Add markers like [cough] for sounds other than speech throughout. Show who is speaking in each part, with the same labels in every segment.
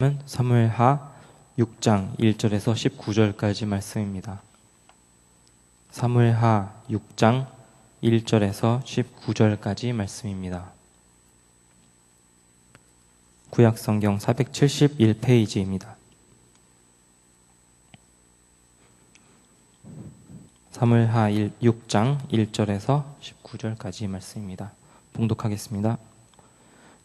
Speaker 1: 은 사무엘하 6장 1절에서 19절까지 말씀입니다. 사무엘하 6장 1절에서 19절까지 말씀입니다. 구약 성경 471페이지입니다. 사무엘하 6장 1절에서 19절까지 말씀입니다. 봉독하겠습니다.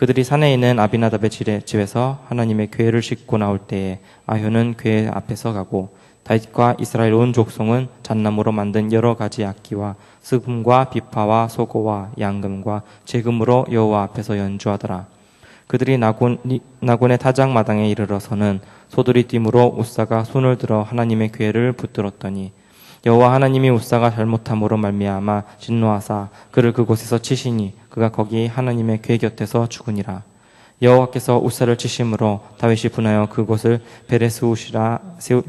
Speaker 1: 그들이 산에 있는 아비나답의 집에서 하나님의 괴를 싣고 나올 때에 아효는 괴 앞에서 가고 다윗과 이스라엘 온 족속은 잣나무로 만든 여러 가지 악기와 스금과 비파와 소고와 양금과 재금으로 여호와 앞에서 연주하더라. 그들이 나곤, 나곤의 타작 마당에 이르러서는 소들이 띠므로 우사가 손을 들어 하나님의 괴를 붙들었더니 여호와 하나님이 우사가 잘못함으로 말미암아 진노하사 그를 그곳에서 치시니 그가 거기 하나님의 궤 곁에서 죽으니라. 여호와께서 우사를 치심으로 다윗이 분하여 그곳을 베레스우시라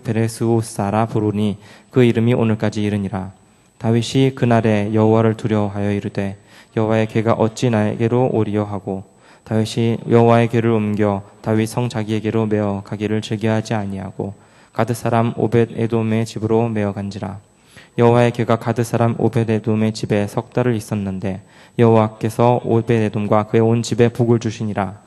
Speaker 1: 베레스우사라 부르니 그 이름이 오늘까지 이르니라. 다윗이 그날에 여호와를 두려워하여 이르되 여호와의 궤가 어찌 나에게로 오리여 하고 다윗이 여호와의 궤를 옮겨 다윗 성 자기에게로 메어 가기를 즐겨하지 아니하고 가드 사람 오벳 에돔의 집으로 메어 간지라. 여호와의 궤가 가드 사람 오벳 에돔의 집에 석 달을 있었는데 여호와께서 오벳 에돔과 그의 온 집에 복을 주시니라.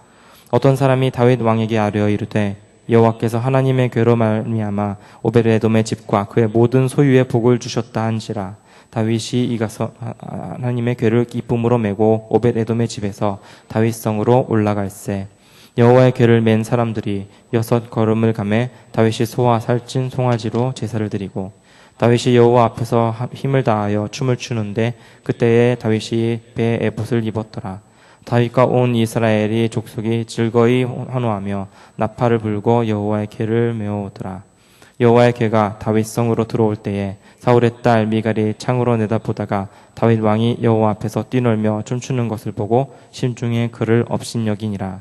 Speaker 1: 어떤 사람이 다윗 왕에게 아뢰어 이르되 여호와께서 하나님의 궤로 말미암아 오벳 에돔의 집과 그의 모든 소유에 복을 주셨다 한지라. 다윗이 이가서 하나님의 궤를 기쁨으로 메고 오벳 에돔의 집에서 다윗 성으로 올라갈새 여호와의 궤를 맨 사람들이 여섯 걸음을 감해 다윗이 소와 살찐 송아지로 제사를 드리고 다윗이 여호와 앞에서 힘을 다하여 춤을 추는데 그때에 다윗이 배에 에봇을 입었더라. 다윗과 온 이스라엘이 족속이 즐거이 환호하며 나팔을 불고 여호와의 궤를 메어오더라. 여호와의 궤가 다윗 성으로 들어올 때에 사울의 딸 미갈이 창으로 내다보다가 다윗 왕이 여호와 앞에서 뛰놀며 춤추는 것을 보고 심중에 그를 업신여기니라.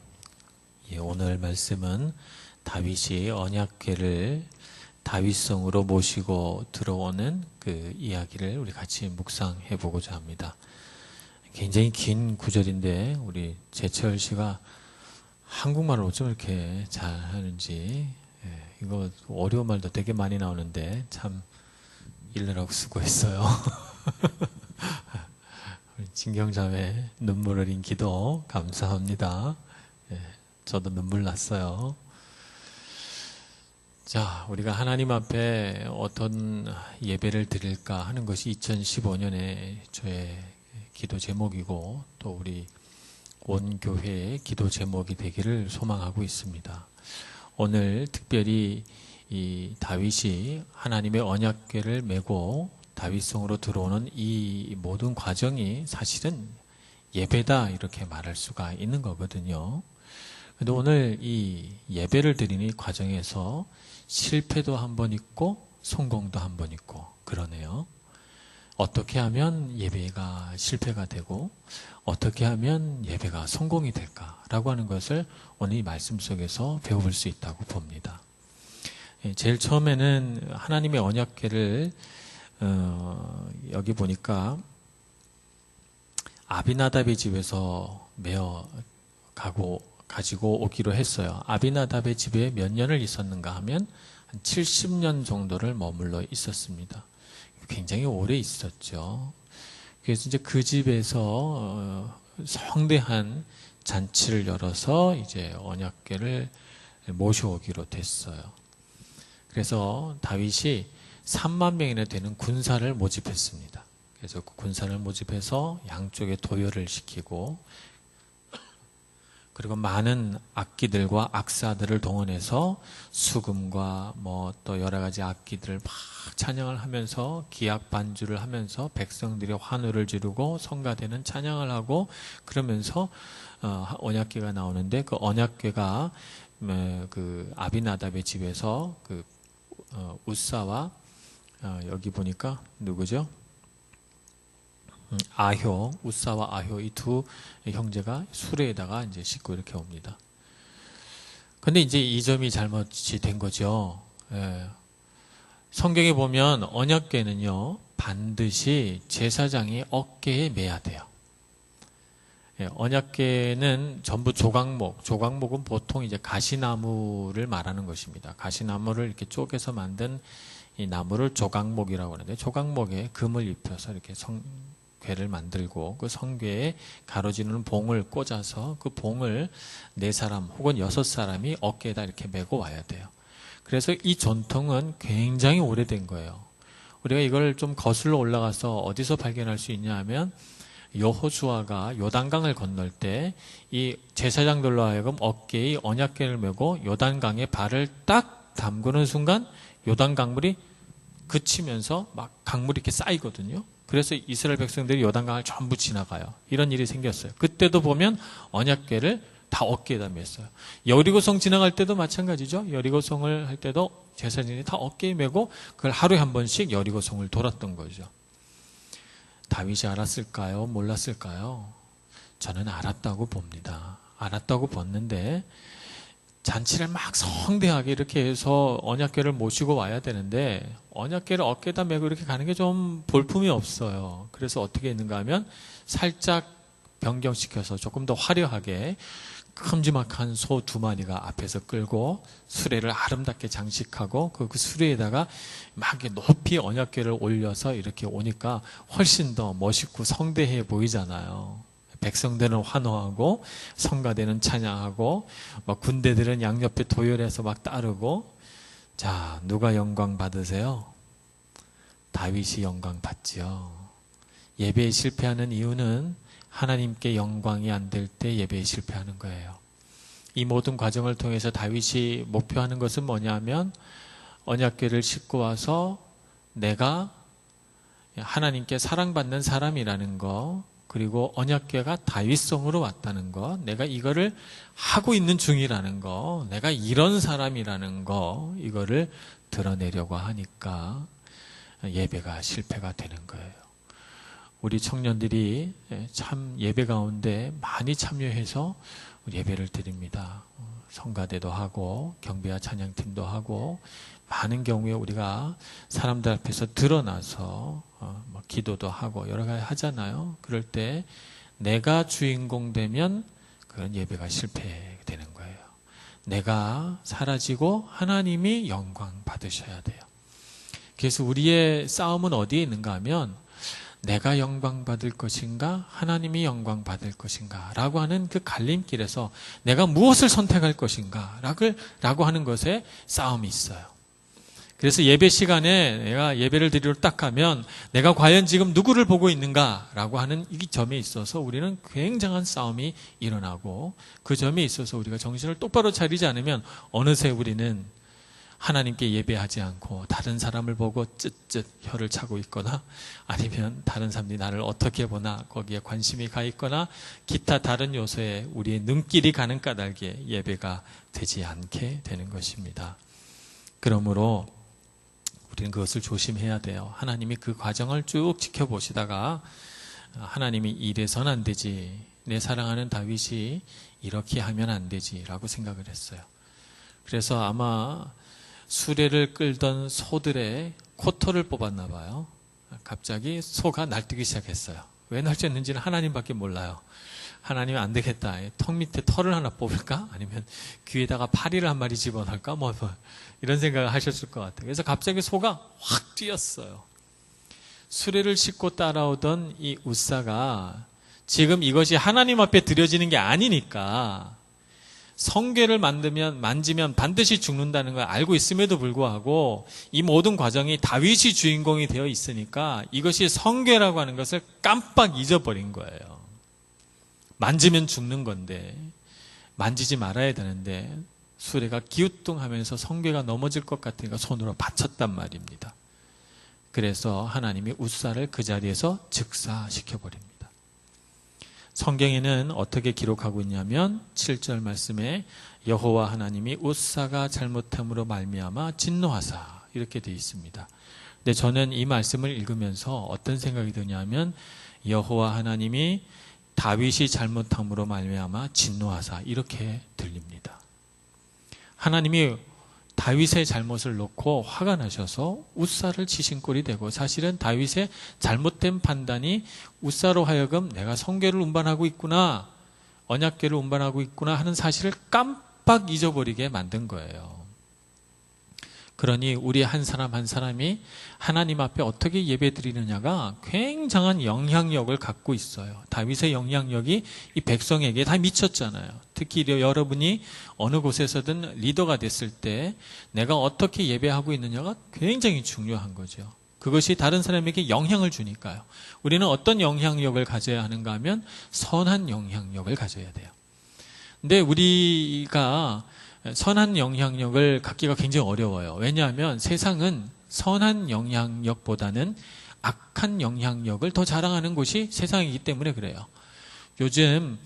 Speaker 2: 예, 오늘 말씀은 다윗이 언약궤를 다윗성으로 모시고 들어오는 그 이야기를 우리 같이 묵상해 보고자 합니다. 굉장히 긴 구절인데 우리 제철 씨가 한국말을 어쩜 이렇게 잘 하는지 예, 이거 어려운 말도 되게 많이 나오는데 참 읽느라고 수고했어요. [laughs] 진경자매 눈물 어린 기도 감사합니다. 예. 저도 눈물 났어요. 자, 우리가 하나님 앞에 어떤 예배를 드릴까 하는 것이 2015년에 저의 기도 제목이고 또 우리 온 교회의 기도 제목이 되기를 소망하고 있습니다. 오늘 특별히 이 다윗이 하나님의 언약궤를 메고 다윗성으로 들어오는 이 모든 과정이 사실은 예배다 이렇게 말할 수가 있는 거거든요. 근데 오늘 이 예배를 드리는 과정에서 실패도 한 번 있고 성공도 한 번 있고 그러네요. 어떻게 하면 예배가 실패가 되고 어떻게 하면 예배가 성공이 될까라고 하는 것을 오늘 이 말씀 속에서 배워볼 수 있다고 봅니다. 예, 제일 처음에는 하나님의 언약궤를 어, 여기 보니까 아비나답의 집에서 메어 가고 가지고 오기로 했어요. 아비나답의 집에 몇 년을 있었는가 하면 한 70년 정도를 머물러 있었습니다. 굉장히 오래 있었죠. 그래서 이제 그 집에서 어, 성대한 잔치를 열어서 이제 언약궤를 모셔오기로 됐어요. 그래서 다윗이 3만 명이나 되는 군사를 모집했습니다. 그래서 그 군사를 모집해서 양쪽에 도열을 시키고 그리고 많은 악기들과 악사들을 동원해서 수금과 뭐 또 여러 가지 악기들을 막 찬양을 하면서 기악 반주를 하면서 백성들이 환호를 지르고 성가되는 찬양을 하고 그러면서 어, 언약궤가 나오는데 그 언약궤가 음, 그 아비나답의 집에서 그 어, 우사와 어, 여기 보니까 누구죠? 음, 아효, 우사와 아효 이 두 형제가 수레에다가 이제 싣고 이렇게 옵니다. 근데 이제 이 점이 잘못이 된 거죠. 예. 성경에 보면 언약궤는요 반드시 제사장이 어깨에 매야 돼요. 예, 언약궤는 전부 조각목, 조각목은 보통 이제 가시나무를 말하는 것입니다. 가시나무를 이렇게 쪼개서 만든 이 나무를 조각목이라고 하는데 조각목에 금을 입혀서 이렇게 성 궤를 만들고 그 성궤에 가로지르는 봉을 꽂아서 그 봉을 네 사람 혹은 여섯 사람이 어깨에다 이렇게 메고 와야 돼요. 그래서 이 전통은 굉장히 오래된 거예요. 우리가 이걸 좀 거슬러 올라가서 어디서 발견할 수 있냐 하면 여호수아가 요단강을 건널 때 이 제사장들로 하여금 어깨에 언약궤를 메고 요단강에 발을 딱 담그는 순간 요단 강물이 그치면서 막 강물이 이렇게 쌓이거든요. 그래서 이스라엘 백성들이 요단강을 전부 지나가요. 이런 일이 생겼어요. 그때도 보면 언약궤를 다 어깨에다 맸어요. 여리고성 지나갈 때도 마찬가지죠. 여리고성을 할 때도 제사장이 다 어깨에 메고 그걸 하루에 한 번씩 여리고성을 돌았던 거죠. 다윗이 알았을까요? 몰랐을까요? 저는 알았다고 봅니다. 알았다고 봤는데 잔치를 막 성대하게 이렇게 해서 언약궤를 모시고 와야 되는데 언약궤를 어깨에다 메고 이렇게 가는 게 좀 볼품이 없어요. 그래서 어떻게 했는가 하면 살짝 변경시켜서 조금 더 화려하게 큼지막한 소 두 마리가 앞에서 끌고 수레를 아름답게 장식하고 그, 그 수레에다가 막 높이 언약궤를 올려서 이렇게 오니까 훨씬 더 멋있고 성대해 보이잖아요. 백성들은 환호하고 성가대는 찬양하고 막 군대들은 양옆에 도열해서 막 따르고 자 누가 영광 받으세요? 다윗이 영광 받지요. 예배에 실패하는 이유는 하나님께 영광이 안 될 때 예배에 실패하는 거예요. 이 모든 과정을 통해서 다윗이 목표하는 것은 뭐냐면 언약궤를 싣고 와서 내가 하나님께 사랑받는 사람이라는 거 그리고 언약궤가 다윗성으로 왔다는 거 내가 이거를 하고 있는 중이라는 거 내가 이런 사람이라는 거 이거를 드러내려고 하니까 예배가 실패가 되는 거예요. 우리 청년들이 참 예배 가운데 많이 참여해서 예배를 드립니다. 성가대도 하고 경배와 찬양팀도 하고 많은 경우에 우리가 사람들 앞에서 드러나서 어, 뭐 기도도 하고 여러 가지 하잖아요. 그럴 때 내가 주인공 되면 그런 예배가 실패되는 거예요. 내가 사라지고 하나님이 영광 받으셔야 돼요. 그래서 우리의 싸움은 어디에 있는가 하면 내가 영광 받을 것인가 하나님이 영광 받을 것인가 라고 하는 그 갈림길에서 내가 무엇을 선택할 것인가 라고 하는 것에 싸움이 있어요. 그래서 예배 시간에 내가 예배를 드리러 딱 가면 내가 과연 지금 누구를 보고 있는가라고 하는 이 점에 있어서 우리는 굉장한 싸움이 일어나고 그 점에 있어서 우리가 정신을 똑바로 차리지 않으면 어느새 우리는 하나님께 예배하지 않고 다른 사람을 보고 쯧쯧 혀를 차고 있거나 아니면 다른 사람들이 나를 어떻게 보나 거기에 관심이 가 있거나 기타 다른 요소에 우리의 눈길이 가는 까닭에 예배가 되지 않게 되는 것입니다. 그러므로 우리는 그것을 조심해야 돼요. 하나님이 그 과정을 쭉 지켜보시다가 하나님이 이래선 안 되지. 내 사랑하는 다윗이 이렇게 하면 안 되지라고 생각을 했어요. 그래서 아마 수레를 끌던 소들의 코털을 뽑았나 봐요. 갑자기 소가 날뛰기 시작했어요. 왜 날뛰었는지는 하나님밖에 몰라요. 하나님 안 되겠다. 턱 밑에 털을 하나 뽑을까? 아니면 귀에다가 파리를 한 마리 집어넣을까? 뭐, 뭐 이런 생각을 하셨을 것 같아요. 그래서 갑자기 소가 확 뛰었어요. 수레를 싣고 따라오던 이 우사가 지금 이것이 하나님 앞에 드려지는 게 아니니까 성괴를 만들면 만지면 반드시 죽는다는 걸 알고 있음에도 불구하고 이 모든 과정이 다윗이 주인공이 되어 있으니까 이것이 성괴라고 하는 것을 깜빡 잊어버린 거예요. 만지면 죽는 건데 만지지 말아야 되는데 수레가 기우뚱하면서 성괴가 넘어질 것 같으니까 손으로 받쳤단 말입니다. 그래서 하나님이 우사를 그 자리에서 즉사시켜 버립니다. 성경에는 어떻게 기록하고 있냐면 7절 말씀에 여호와 하나님이 우사가 잘못함으로 말미암아 진노하사 이렇게 되어 있습니다. 근데 저는 이 말씀을 읽으면서 어떤 생각이 드냐면 여호와 하나님이 다윗이 잘못함으로 말미암아 진노하사 이렇게 들립니다. 하나님이 다윗의 잘못을 놓고 화가 나셔서 우사를 치신 꼴이 되고 사실은 다윗의 잘못된 판단이 우사로 하여금 내가 성계를 운반하고 있구나 언약계를 운반하고 있구나 하는 사실을 깜빡 잊어버리게 만든 거예요. 그러니 우리 한 사람 한 사람이 하나님 앞에 어떻게 예배 드리느냐가 굉장한 영향력을 갖고 있어요. 다윗의 영향력이 이 백성에게 다 미쳤잖아요. 특히 여러분이 어느 곳에서든 리더가 됐을 때 내가 어떻게 예배하고 있느냐가 굉장히 중요한 거죠. 그것이 다른 사람에게 영향을 주니까요. 우리는 어떤 영향력을 가져야 하는가 하면 선한 영향력을 가져야 돼요. 근데 우리가 선한 영향력을 갖기가 굉장히 어려워요. 왜냐하면 세상은 선한 영향력보다는 악한 영향력을 더 자랑하는 곳이 세상이기 때문에 그래요. 요즘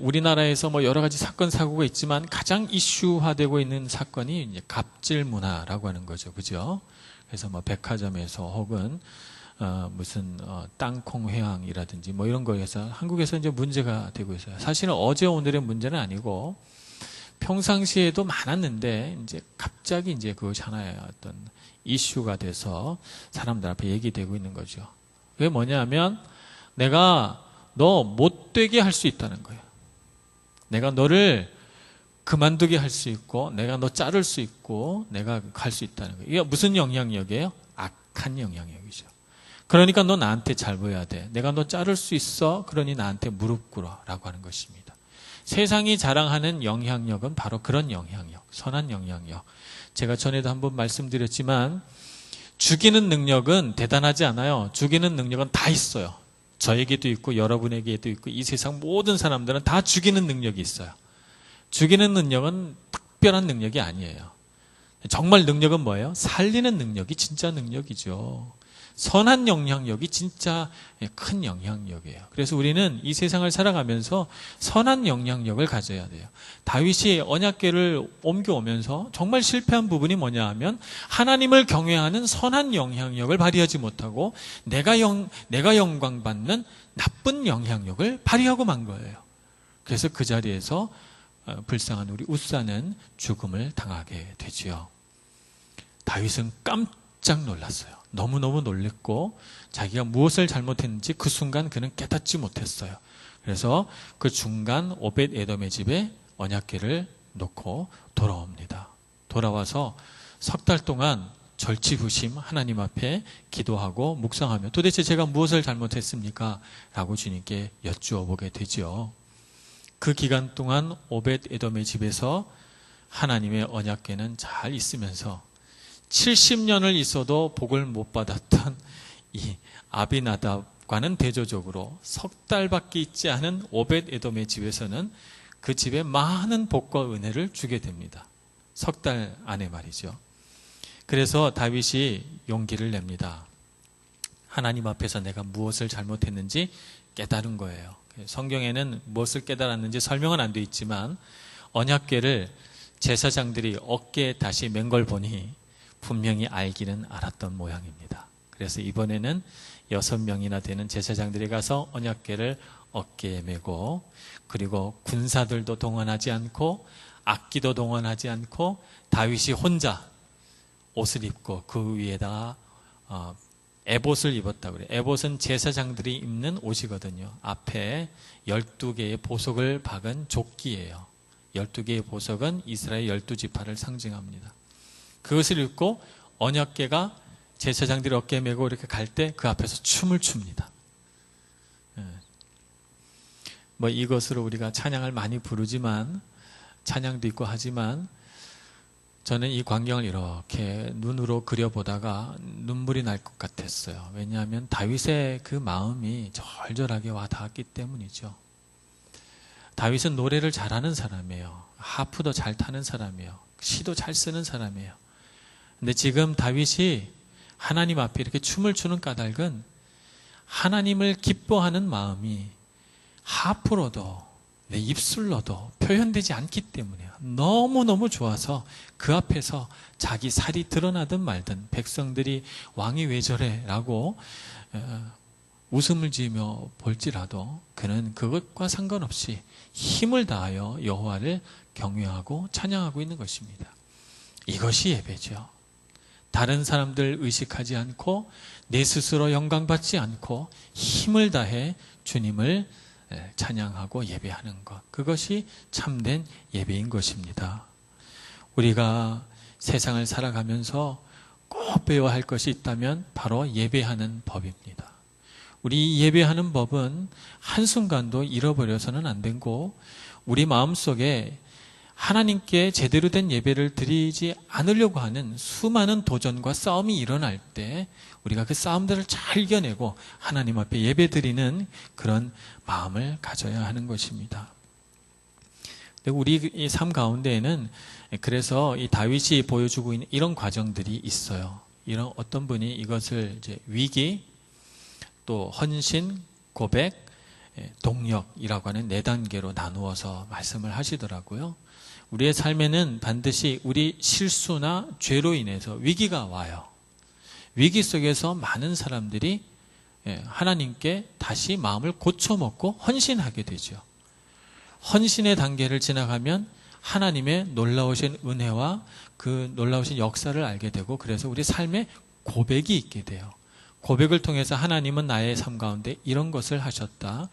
Speaker 2: 우리나라에서 뭐 여러 가지 사건 사고가 있지만 가장 이슈화되고 있는 사건이 이제 갑질 문화라고 하는 거죠, 그죠? 그래서 뭐 백화점에서 혹은 어 무슨 어 땅콩 회항이라든지 뭐 이런 거에서 한국에서 이제 문제가 되고 있어요. 사실은 어제 오늘의 문제는 아니고 평상시에도 많았는데 이제 갑자기 이제 그것이 하나의 어떤 이슈가 돼서 사람들 앞에 얘기되고 있는 거죠. 그게 뭐냐면 내가 너 못되게 할 수 있다는 거예요. 내가 너를 그만두게 할 수 있고 내가 너 자를 수 있고 내가 갈 수 있다는 거예요. 이게 무슨 영향력이에요? 악한 영향력이죠. 그러니까 너 나한테 잘 보여야 돼. 내가 너 자를 수 있어. 그러니 나한테 무릎 꿇어 라고 하는 것입니다. 세상이 자랑하는 영향력은 바로 그런 영향력, 선한 영향력. 제가 전에도 한번 말씀드렸지만 죽이는 능력은 대단하지 않아요. 죽이는 능력은 다 있어요. 저에게도 있고 여러분에게도 있고 이 세상 모든 사람들은 다 죽이는 능력이 있어요. 죽이는 능력은 특별한 능력이 아니에요. 정말 능력은 뭐예요? 살리는 능력이 진짜 능력이죠. 선한 영향력이 진짜 큰 영향력이에요. 그래서 우리는 이 세상을 살아가면서 선한 영향력을 가져야 돼요. 다윗이 언약계를 옮겨오면서 정말 실패한 부분이 뭐냐 하면 하나님을 경외하는 선한 영향력을 발휘하지 못하고 내가 영, 내가 영광 받는 나쁜 영향력을 발휘하고 만 거예요. 그래서 그 자리에서 어, 불쌍한 우리 우사는 죽음을 당하게 되지요. 다윗은 깜짝 놀랐어요. 너무너무 놀랬고 자기가 무엇을 잘못했는지 그 순간 그는 깨닫지 못했어요. 그래서 그 중간 오벳 에돔의 집에 언약계를 놓고 돌아옵니다. 돌아와서 석 달 동안 절치부심 하나님 앞에 기도하고 묵상하며 도대체 제가 무엇을 잘못했습니까? 라고 주님께 여쭈어 보게 되지요. 그 기간 동안 오벳 에돔의 집에서 하나님의 언약계는 잘 있으면서 70년을 있어도 복을 못 받았던 이 아비나답과는 대조적으로 석 달밖에 있지 않은 오벳 에돔의 집에서는 그 집에 많은 복과 은혜를 주게 됩니다. 석 달 안에 말이죠. 그래서 다윗이 용기를 냅니다. 하나님 앞에서 내가 무엇을 잘못했는지 깨달은 거예요. 성경에는 무엇을 깨달았는지 설명은 안 돼 있지만 언약궤를 제사장들이 어깨에 다시 맨 걸 보니 분명히 알기는 알았던 모양입니다. 그래서 이번에는 여섯 명이나 되는 제사장들이 가서 언약궤를 어깨에 메고 그리고 군사들도 동원하지 않고 악기도 동원하지 않고 다윗이 혼자 옷을 입고 그 위에다가 어, 에봇을 입었다 그래. 에봇은 제사장들이 입는 옷이거든요. 앞에 12개의 보석을 박은 조끼예요. 12개의 보석은 이스라엘 12지파를 상징합니다. 그것을 입고 언약계가 제사장들이 어깨에 메고 이렇게 갈 때 그 앞에서 춤을 춥니다. 예. 뭐 이것으로 우리가 찬양을 많이 부르지만 찬양도 있고 하지만 저는 이 광경을 이렇게 눈으로 그려보다가 눈물이 날 것 같았어요. 왜냐하면 다윗의 그 마음이 절절하게 와 닿았기 때문이죠. 다윗은 노래를 잘하는 사람이에요. 하프도 잘 타는 사람이에요. 시도 잘 쓰는 사람이에요. 근데 지금 다윗이 하나님 앞에 이렇게 춤을 추는 까닭은 하나님을 기뻐하는 마음이 하프로도 내 입술로도 표현되지 않기 때문에요. 너무너무 좋아서 그 앞에서 자기 살이 드러나든 말든 백성들이 왕이 왜 저래? 라고 어, 웃음을 지으며 볼지라도 그는 그것과 상관없이 힘을 다하여 여호와를 경외하고 찬양하고 있는 것입니다. 이것이 예배죠. 다른 사람들 의식하지 않고 내 스스로 영광 받지 않고 힘을 다해 주님을 예, 찬양하고 예배하는 것. 그것이 참된 예배인 것입니다. 우리가 세상을 살아가면서 꼭 배워야 할 것이 있다면 바로 예배하는 법입니다. 우리 예배하는 법은 한순간도 잃어버려서는 안 되고 우리 마음속에 하나님께 제대로 된 예배를 드리지 않으려고 하는 수많은 도전과 싸움이 일어날 때 우리가 그 싸움들을 잘 이겨내고 하나님 앞에 예배 드리는 그런 마음을 가져야 하는 것입니다. 우리 이 삶 가운데에는 그래서 이 다윗이 보여주고 있는 이런 과정들이 있어요. 이런 어떤 분이 이것을 이제 위기, 또 헌신, 고백, 예, 동력이라고 하는 네 단계로 나누어서 말씀을 하시더라고요. 우리의 삶에는 반드시 우리 실수나 죄로 인해서 위기가 와요. 위기 속에서 많은 사람들이 예, 하나님께 다시 마음을 고쳐먹고 헌신하게 되죠. 헌신의 단계를 지나가면 하나님의 놀라우신 은혜와 그 놀라우신 역사를 알게 되고 그래서 우리 삶에 고백이 있게 돼요. 고백을 통해서 하나님은 나의 삶 가운데 이런 것을 하셨다.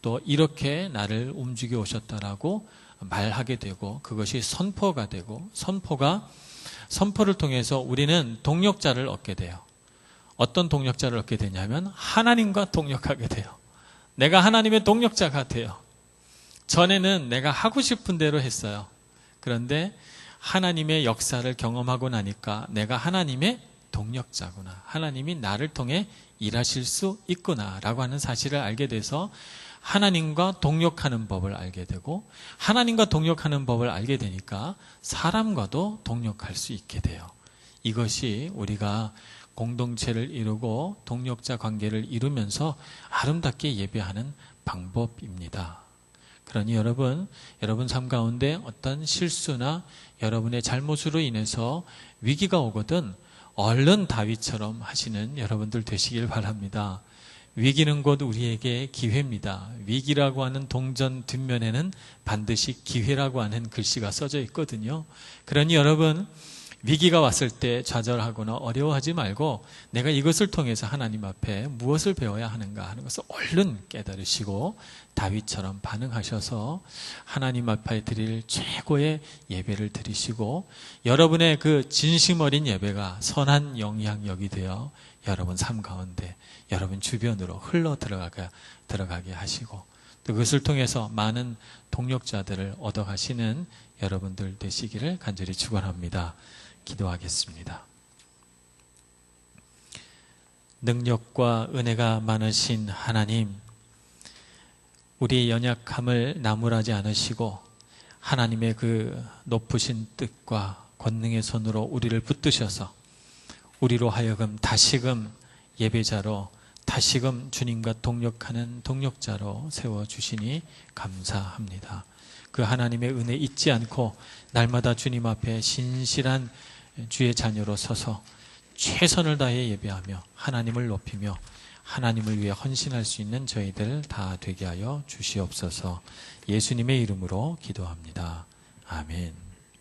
Speaker 2: 또 이렇게 나를 움직여 오셨다라고 말하게 되고 그것이 선포가 되고 선포가 선포를 통해서 우리는 동력자를 얻게 돼요. 어떤 동력자를 얻게 되냐면 하나님과 동력하게 돼요. 내가 하나님의 동력자가 돼요. 전에는 내가 하고 싶은 대로 했어요. 그런데 하나님의 역사를 경험하고 나니까 내가 하나님의 동력자구나. 하나님이 나를 통해 일하실 수 있구나라고 하는 사실을 알게 돼서 하나님과 동력하는 법을 알게 되고 하나님과 동력하는 법을 알게 되니까 사람과도 동력할 수 있게 돼요. 이것이 우리가 공동체를 이루고 동력자 관계를 이루면서 아름답게 예배하는 방법입니다. 그러니 여러분, 여러분 삶 가운데 어떤 실수나 여러분의 잘못으로 인해서 위기가 오거든 얼른 다윗처럼 하시는 여러분들 되시길 바랍니다. 위기는 곧 우리에게 기회입니다. 위기라고 하는 동전 뒷면에는 반드시 기회라고 하는 글씨가 써져 있거든요. 그러니 여러분, 위기가 왔을 때 좌절하거나 어려워하지 말고 내가 이것을 통해서 하나님 앞에 무엇을 배워야 하는가 하는 것을 얼른 깨달으시고 다윗처럼 반응하셔서 하나님 앞에 드릴 최고의 예배를 드리시고 여러분의 그 진심 어린 예배가 선한 영향력이 되어 여러분 삶 가운데 여러분 주변으로 흘러 들어가게, 들어가게 하시고 또 그것을 통해서 많은 동력자들을 얻어가시는 여러분들 되시기를 간절히 축원합니다. 기도하겠습니다. 능력과 은혜가 많으신 하나님, 우리의 연약함을 나무라지 않으시고 하나님의 그 높으신 뜻과 권능의 손으로 우리를 붙드셔서 우리로 하여금 다시금 예배자로 다시금 주님과 동력하는 동력자로 세워 주시니 감사합니다. 그 하나님의 은혜 잊지 않고 날마다 주님 앞에 신실한 주의 자녀로 서서 최선을 다해 예배하며 하나님을 높이며 하나님을 위해 헌신할 수 있는 저희들 다 되게 하여 주시옵소서 예수님의 이름으로 기도합니다. 아멘.